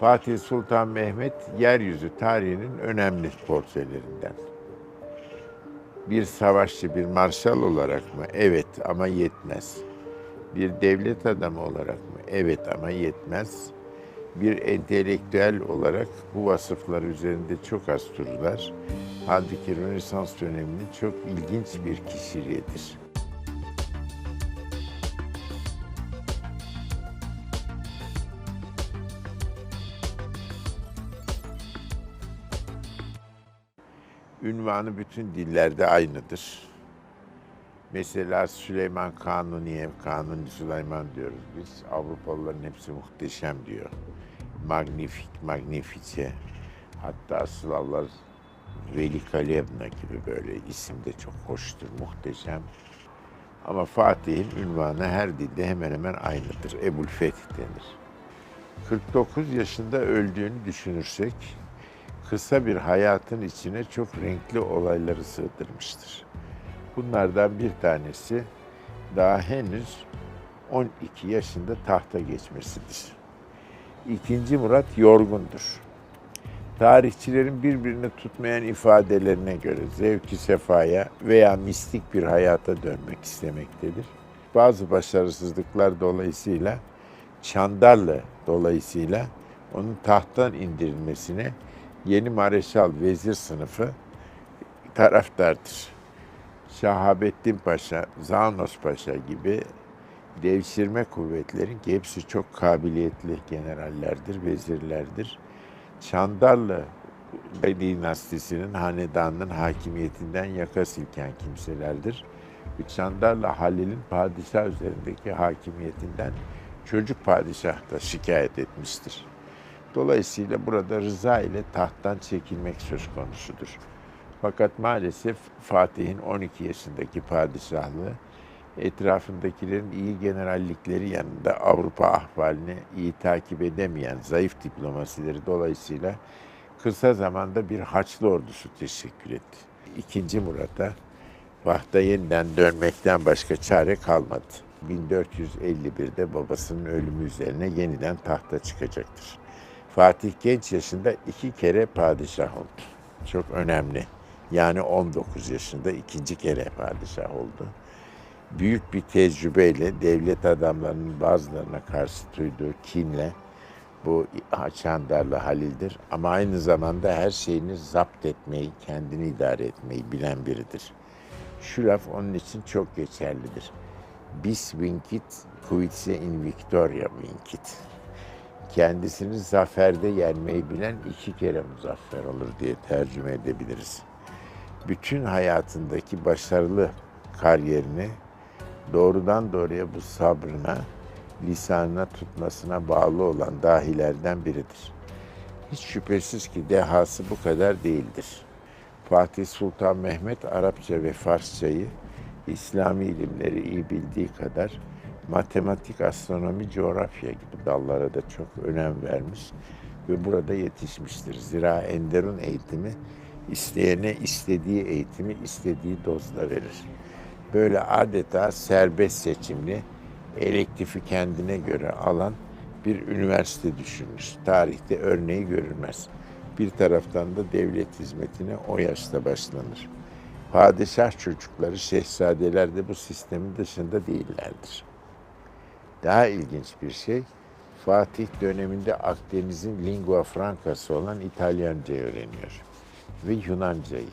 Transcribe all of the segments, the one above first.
Fatih Sultan Mehmet yeryüzü tarihinin önemli portrelerinden. Bir savaşçı, bir marşal olarak mı? Evet ama yetmez. Bir devlet adamı olarak mı? Evet ama yetmez. Bir entelektüel olarak bu vasıflar üzerinde çok az dururlar. Halbuki Rönesans döneminin çok ilginç bir kişiliğidir. Ünvanı bütün dillerde aynıdır. Mesela Süleyman Kanuniye, Kanuni Süleyman diyoruz biz. Avrupalıların hepsi muhteşem diyor. Magnifik, magnifice. Hatta Slavlar Veli Kalevna gibi böyle isim de çok hoştur, muhteşem. Ama Fatih'in ünvanı her dilde hemen hemen aynıdır. Ebul Fetih denir. 49 yaşında öldüğünü düşünürsek kısa bir hayatın içine çok renkli olayları sığdırmıştır. Bunlardan bir tanesi daha henüz 12 yaşında tahta geçmesidir. İkinci Murat yorgundur. Tarihçilerin birbirini tutmayan ifadelerine göre zevki sefaya veya mistik bir hayata dönmek istemektedir. Bazı başarısızlıklar dolayısıyla Çandarlı dolayısıyla onun tahttan indirilmesine yeni mareşal vezir sınıfı taraftardır. Şahabettin Paşa, Zanos Paşa gibi devşirme kuvvetlerin hepsi çok kabiliyetli generallerdir, vezirlerdir. Çandarlı dinastisinin, hanedanının hakimiyetinden yaka silken kimselerdir. Çandarlı Halil'in padişah üzerindeki hakimiyetinden çocuk padişah da şikayet etmiştir. Dolayısıyla burada rıza ile tahttan çekilmek söz konusudur. Fakat maalesef Fatih'in 12 yaşındaki padişahlığı etrafındakilerin iyi generallikleri yanında Avrupa ahvalini iyi takip edemeyen zayıf diplomasileri dolayısıyla kısa zamanda bir Haçlı ordusu teşekkür etti. İkinci Murat'a vahda yeniden dönmekten başka çare kalmadı. 1451'de babasının ölümü üzerine yeniden tahta çıkacaktır. Fatih genç yaşında iki kere padişah oldu. Çok önemli. Yani 19 yaşında ikinci kere padişah oldu. Büyük bir tecrübeyle devlet adamlarının bazılarına karşı duyduğu kinle bu Çandarlı Halil'dir. Ama aynı zamanda her şeyini zapt etmeyi, kendini idare etmeyi bilen biridir. Şu laf onun için çok geçerlidir. Bis vincit, quidse in victoria vincit kendisini zaferde yenmeyi bilen iki kere muzaffer olur diye tercüme edebiliriz. Bütün hayatındaki başarılı kariyerini doğrudan doğruya bu sabrına, lisanına tutmasına bağlı olan dahilerden biridir. Hiç şüphesiz ki dehası bu kadar değildir. Fatih Sultan Mehmet Arapça ve Farsçayı İslami ilimleri iyi bildiği kadar matematik, astronomi, coğrafya gibi dallara da çok önem vermiş ve burada yetişmiştir. Zira Enderun eğitimi isteyene istediği eğitimi istediği dozda verir. Böyle adeta serbest seçimli, elektifi kendine göre alan bir üniversite düşünmüş. Tarihte örneği görülmez. Bir taraftan da devlet hizmetine o yaşta başlanır. Padişah çocukları, şehzadeler de bu sistemin dışında değillerdir. Daha ilginç bir şey, Fatih döneminde Akdeniz'in lingua francası olan İtalyancayı öğreniyor ve Yunancayı.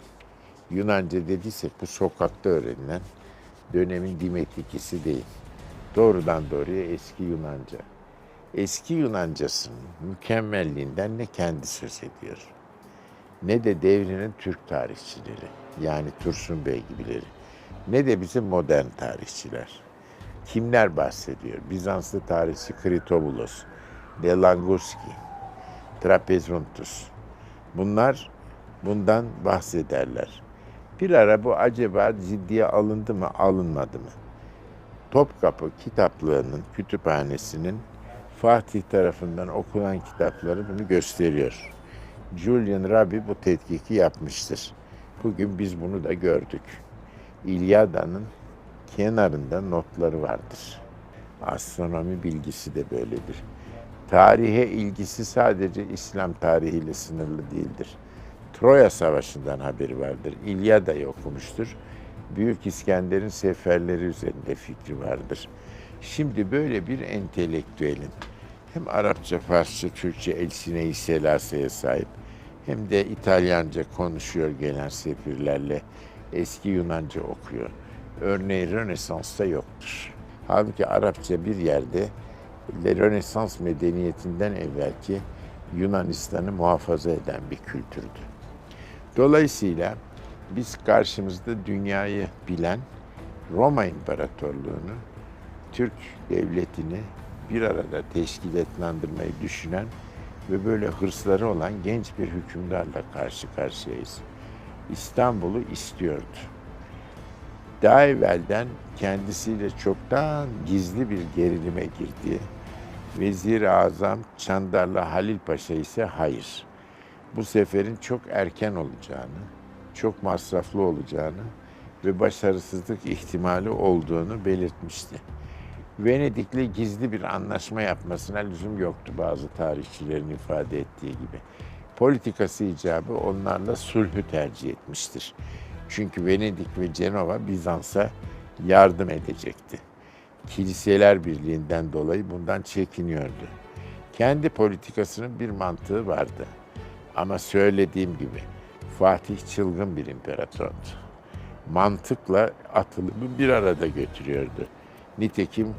Yunanca dediysek bu sokakta öğrenilen dönemin dimetikisi değil. Doğrudan doğruya eski Yunanca. Eski Yunancasının mükemmelliğinden ne kendi söz ediyor, ne de devrinin Türk tarihçileri, yani Tursun Bey gibileri, ne de bizim modern tarihçiler. Kimler bahsediyor? Bizanslı tarihçi Kritobulos, Delanguski, Trapezuntus. Bunlar bundan bahsederler. Bir ara bu acaba ciddiye alındı mı, alınmadı mı? Topkapı kitaplığının kütüphanesinin Fatih tarafından okunan kitapları bunu gösteriyor. Julian Rabi bu tetkiki yapmıştır. Bugün biz bunu da gördük. İlyada'nın kenarında notları vardır. Astronomi bilgisi de böyledir. Tarihe ilgisi sadece İslam tarihiyle sınırlı değildir. Troya Savaşı'ndan haberi vardır. İlyada'yı okumuştur. Büyük İskender'in seferleri üzerinde fikri vardır. Şimdi böyle bir entelektüelin hem Arapça, Farsça, Türkçe elsine-i selaseye sahip hem de İtalyanca konuşuyor gelen sefirlerle eski Yunanca okuyor. Örneği Rönesans'ta yoktur. Halbuki Arapça bir yerde Rönesans medeniyetinden evvelki Yunanistan'ı muhafaza eden bir kültürdü. Dolayısıyla biz karşımızda dünyayı bilen Roma İmparatorluğu'nu, Türk devletini bir arada teşkilatlandırmayı düşünen ve böyle hırsları olan genç bir hükümdarla karşı karşıyayız. İstanbul'u istiyordu. Daha evvelden kendisiyle çoktan gizli bir gerilime girdi. Vezir-i Azam Çandarlı Halil Paşa ise hayır. Bu seferin çok erken olacağını, çok masraflı olacağını ve başarısızlık ihtimali olduğunu belirtmişti. Venedik'le gizli bir anlaşma yapmasına lüzum yoktu bazı tarihçilerin ifade ettiği gibi. Politikası icabı onlarla sulhü tercih etmiştir. Çünkü Venedik ve Cenova Bizans'a yardım edecekti. Kiliseler Birliği'nden dolayı bundan çekiniyordu. Kendi politikasının bir mantığı vardı. Ama söylediğim gibi Fatih çılgın bir imparatordu. Mantıkla atılımı bir arada götürüyordu. Nitekim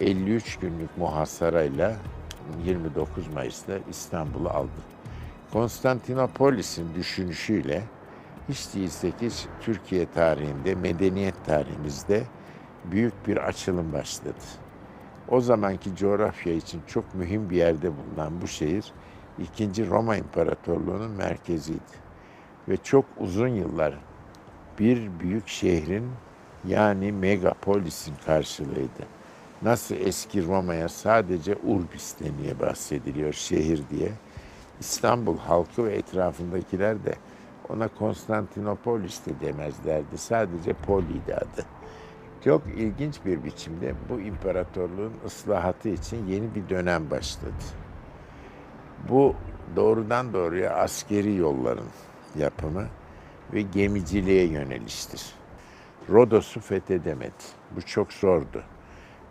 53 günlük muhasarayla 29 Mayıs'ta İstanbul'u aldı. Konstantinopolis'in düşünüşüyle hiç değilse ki Türkiye tarihinde, medeniyet tarihimizde büyük bir açılım başladı. O zamanki coğrafya için çok mühim bir yerde bulunan bu şehir, 2. Roma İmparatorluğu'nun merkeziydi. Ve çok uzun yıllar bir büyük şehrin yani megapolisin karşılığıydı. Nasıl eski Roma'ya sadece Urbis diye bahsediliyor şehir diye. İstanbul halkı ve etrafındakiler de ona Konstantinopolis de demezlerdi. Sadece Poli'ydi adı. Çok ilginç bir biçimde bu imparatorluğun ıslahatı için yeni bir dönem başladı. Bu doğrudan doğruya askeri yolların yapımı ve gemiciliğe yöneliştir. Rodos'u fethedemedi. Bu çok zordu.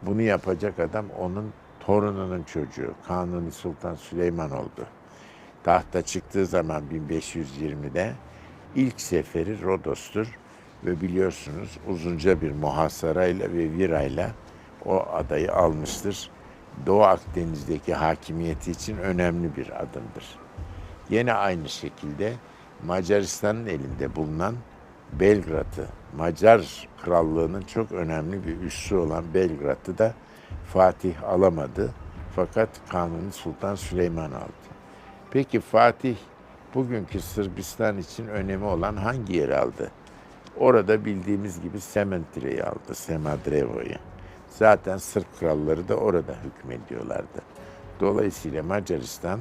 Bunu yapacak adam onun torununun çocuğu Kanuni Sultan Süleyman oldu. Tahta çıktığı zaman 1520'de ilk seferi Rodos'tur ve biliyorsunuz uzunca bir muhasarayla ve virayla o adayı almıştır. Doğu Akdeniz'deki hakimiyeti için önemli bir adımdır. Yine aynı şekilde Macaristan'ın elinde bulunan Belgrad'ı, Macar Krallığı'nın çok önemli bir üssü olan Belgrad'ı da Fatih alamadı. Fakat Kanuni Sultan Süleyman aldı. Peki Fatih bugünkü Sırbistan için önemi olan hangi yeri aldı? Orada bildiğimiz gibi Sementre'yi aldı, Semadrevo'yu. Zaten Sırp kralları da orada hükmediyorlardı. Dolayısıyla Macaristan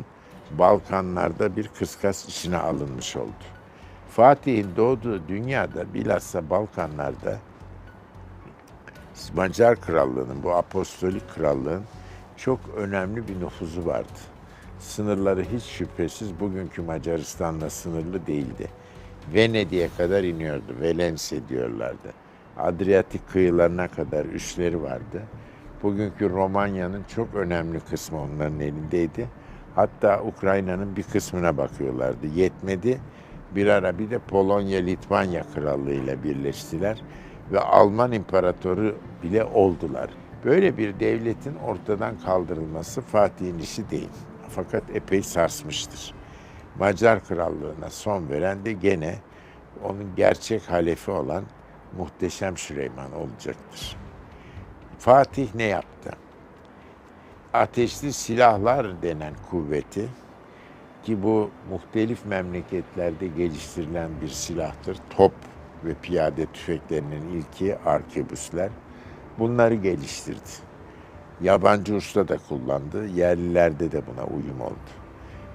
Balkanlarda bir kıskas içine alınmış oldu. Fatih'in doğduğu dünyada bilhassa Balkanlarda Macar Krallığı'nın, bu apostolik krallığın çok önemli bir nüfuzu vardı. Sınırları hiç şüphesiz bugünkü Macaristan'la sınırlı değildi. Venedik'e kadar iniyordu, Velense diyorlardı. Adriyatik kıyılarına kadar üsleri vardı. Bugünkü Romanya'nın çok önemli kısmı onların elindeydi. Hatta Ukrayna'nın bir kısmına bakıyorlardı. Yetmedi. Bir ara bir de Polonya-Litvanya Krallığı ile birleştiler ve Alman İmparatoru bile oldular. Böyle bir devletin ortadan kaldırılması Fatih'in işi değil. Fakat epey sarsmıştır. Macar Krallığı'na son veren de gene onun gerçek halefi olan Muhteşem Süleyman olacaktır. Fatih ne yaptı? Ateşli silahlar denen kuvveti ki bu muhtelif memleketlerde geliştirilen bir silahtır. Top ve piyade tüfeklerinin ilki arkebüsler. Bunları geliştirdi. Yabancı usta da kullandı, yerlilerde de buna uyum oldu.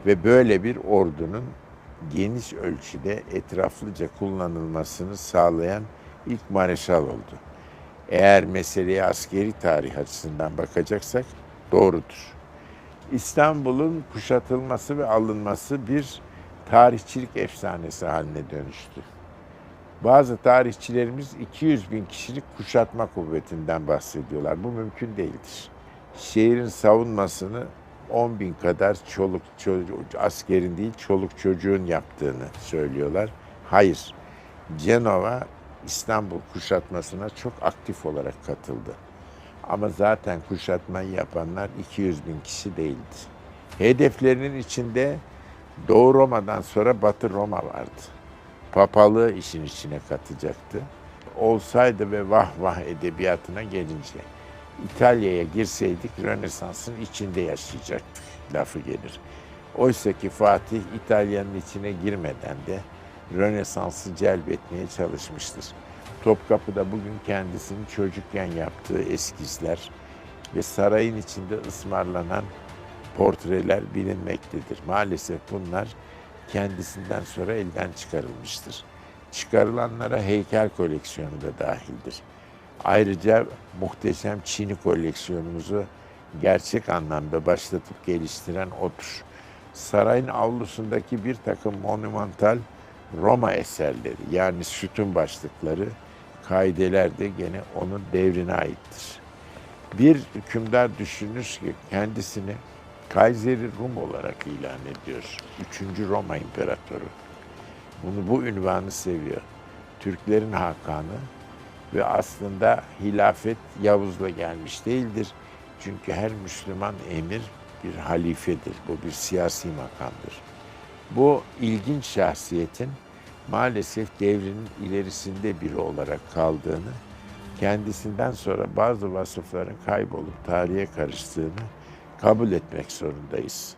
Ve böyle bir ordunun geniş ölçüde etraflıca kullanılmasını sağlayan ilk mareşal oldu. Eğer meseleye askeri tarih açısından bakacaksak doğrudur. İstanbul'un kuşatılması ve alınması bir tarihçilik efsanesi haline dönüştü. Bazı tarihçilerimiz 200 bin kişilik kuşatma kuvvetinden bahsediyorlar. Bu mümkün değildir. Şehrin savunmasını 10 bin kadar çoluk çocuk, askerin değil çoluk çocuğun yaptığını söylüyorlar. Hayır, Cenova İstanbul kuşatmasına çok aktif olarak katıldı. Ama zaten kuşatmayı yapanlar 200 bin kişi değildi. Hedeflerinin içinde Doğu Roma'dan sonra Batı Roma vardı. Papalığı işin içine katacaktı. Olsaydı ve vah vah edebiyatına gelince İtalya'ya girseydik Rönesans'ın içinde yaşayacaktık lafı gelir. Oysa ki Fatih İtalya'nın içine girmeden de Rönesans'ı celbetmeye çalışmıştır. Topkapı'da bugün kendisinin çocukken yaptığı eskizler ve sarayın içinde ısmarlanan portreler bilinmektedir. Maalesef bunlar kendisinden sonra elden çıkarılmıştır. Çıkarılanlara heykel koleksiyonu da dahildir. Ayrıca muhteşem Çin'i koleksiyonumuzu gerçek anlamda başlatıp geliştiren odur. Sarayın avlusundaki bir takım monumental Roma eserleri yani sütun başlıkları, kaideler de gene onun devrine aittir. Bir hükümdar düşünür ki kendisini Kayseri Rum olarak ilan ediyor. Üçüncü Roma İmparatoru. Bunu bu ünvanı seviyor. Türklerin Hakanı ve aslında hilafet Yavuz'la gelmiş değildir. Çünkü her Müslüman emir bir halifedir. Bu bir siyasi makamdır. Bu ilginç şahsiyetin maalesef devrinin ilerisinde biri olarak kaldığını, kendisinden sonra bazı vasıfların kaybolup tarihe karıştığını kabul etmek zorundayız.